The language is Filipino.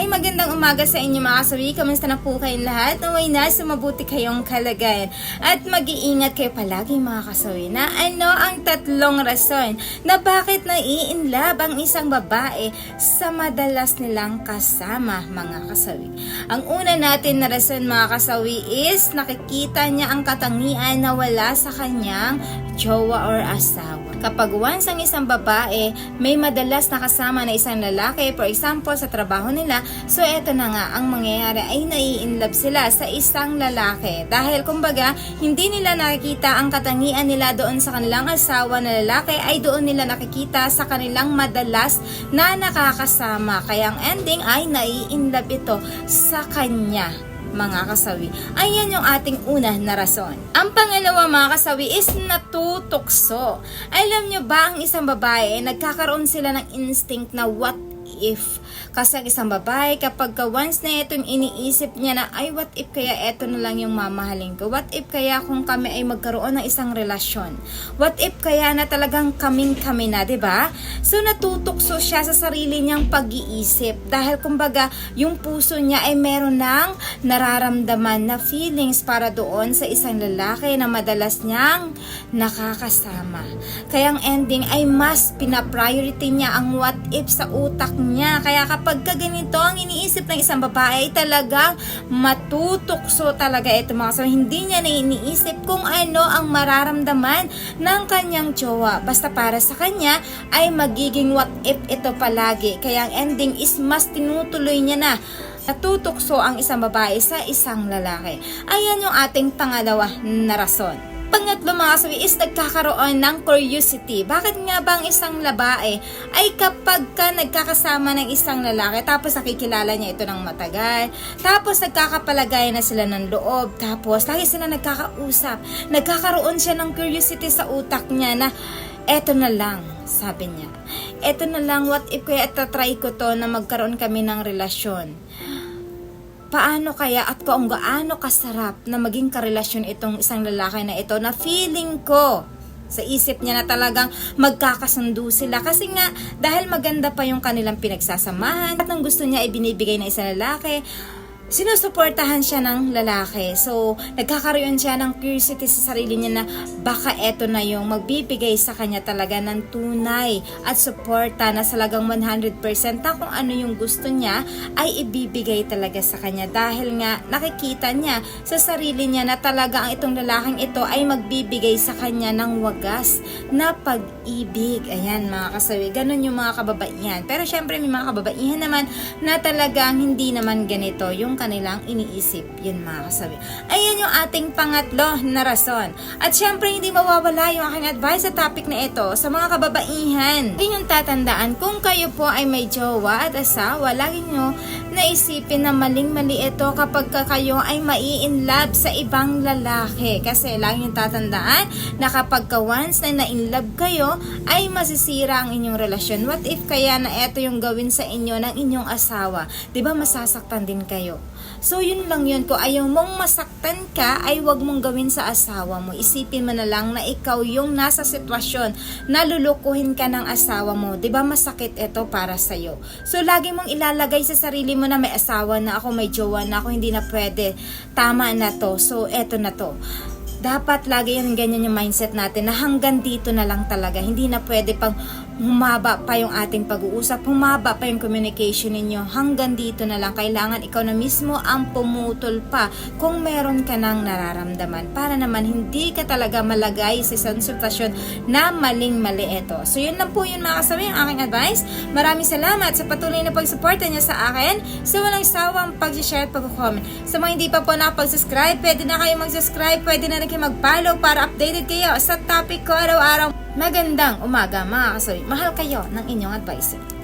Hi, magandang umaga sa inyo mga kasawi. Kamusta na po kayong lahat? Naway na sa mabuti kayong kalagayan. At mag-iingat kayo palagi mga kasawi na ano ang tatlong rason na bakit nai-inlove ang isang babae sa madalas nilang kasama mga kasawi. Ang una natin na rason mga kasawi is nakikita niya ang katangian na wala sa kanyang jowa or asawa. Kapag once ang isang babae may madalas nakasama na isang lalaki, for example sa trabaho nila, so eto na nga ang mangyayari ay nai-inlove sila sa isang lalaki. Dahil kumbaga, hindi nila nakikita ang katangian nila doon sa kanilang asawa na lalaki ay doon nila nakikita sa kanilang madalas na nakakasama. Kaya ang ending ay nai-inlove ito sa kanya mga kasawi. Ayan yung ating una na rason. Ang pangalawa mga kasawi is natutukso. Alam nyo ba ang isang babae, nagkakaroon sila ng instinct na what if. Kasi ang isang babae, kapag ka once na itong iniisip niya na, ay what if kaya eto na lang yung mamahalin ko? What if kaya kung kami ay magkaroon ng isang relasyon? What if kaya na talagang kaming kami na, ba? So natutukso siya sa sarili niyang pag-iisip dahil kumbaga yung puso niya ay meron ng nararamdaman na feelings para doon sa isang lalaki na madalas niyang nakakasama. Kaya ang ending ay mas pina-priority niya ang what if sa utak niya. Kaya kapag ka ganito ang iniisip ng isang babae ay talagang matutukso talaga ito mga kasama. Hindi niya na iniisip kung ano ang mararamdaman ng kanyang jowa. Basta para sa kanya ay magiging what if ito palagi. Kaya ang ending is mas tinutuloy niya na natutukso ang isang babae sa isang lalaki. Ayan yung ating pangalawa na rason. Pangatlo mga kasabi is nagkakaroon ng curiosity. Bakit nga ba ang isang labae ay kapag ka nagkakasama ng isang lalaki tapos nakikilala niya ito ng matagal, tapos nagkakapalagay na sila ng loob, tapos lagi sila nagkakausap, nagkakaroon siya ng curiosity sa utak niya na eto na lang, sabi niya. Eto na lang, what if kaya try ko to na magkaroon kami ng relasyon paano kaya at kung gaano kasarap na maging karelasyon itong isang lalaki na ito na feeling ko sa isip niya na talagang magkakasundo sila. Kasi nga dahil maganda pa yung kanilang pinagsasamahan at ang gusto niya ay binibigay na isang lalaki sinusuportahan siya ng lalaki. So, nagkakaroon siya ng curiosity sa sarili niya na baka eto na yung magbibigay sa kanya talaga ng tunay at suporta na salagang 100% na kung ano yung gusto niya ay ibibigay talaga sa kanya dahil nga nakikita niya sa sarili niya na talaga ang itong lalaking ito ay magbibigay sa kanya ng wagas na pag-ibig. Ayan mga kasawi, ganun yung mga kababaihan. Pero syempre may mga kababaihan naman na talagang hindi naman ganito yung kanilang iniisip. Yun mga kasabi. Ayan yung ating pangatlo na rason. At syempre hindi mawawala yung aking advice sa topic na ito sa mga kababaihan. Yun yung tatandaan kung kayo po ay may jowa at asawa, lagi nyo naisipin na maling-mali ito kapag ka kayo ay mai-in love sa ibang lalaki. Kasi lagi nyo tatandaan na kapag ka once na na-in love kayo, ay masisira ang inyong relasyon. What if kaya na ito yung gawin sa inyo ng inyong asawa? 'Di ba masasaktan din kayo? So yun lang yun. Kung ayaw mong masaktan ka, ay wag mong gawin sa asawa mo. Isipin mo na lang na ikaw yung nasa sitwasyon na lulukuhin ka ng asawa mo. ba masakit ito para sa'yo? So lagi mong ilalagay sa sarili mo na may asawa na ako, may jowa na ako, hindi na pwede. Tama na to. So eto na to dapat lagi yan ganyan yung mindset natin na hanggang dito na lang talaga. Hindi na pwede pang humaba pa yung ating pag-uusap, humaba pa yung communication ninyo. Hanggang dito na lang. Kailangan ikaw na mismo ang pumutol pa kung meron ka ng nararamdaman para naman hindi ka talaga malagay sa isang sitwasyon na maling-mali ito. So yun lang po yun mga kasabi, ang aking advice. Maraming salamat sa patuloy na pagsuporta niya sa akin sa walang sawang pag-share at pag-comment. Sa mga hindi pa po nakapag-subscribe, pwede na kayo mag-subscribe, pwede na kayo mag-follow para updated kayo sa topic ko araw-araw. Magandang umaga mga kasabi. Mahal kayo ng inyong advisor.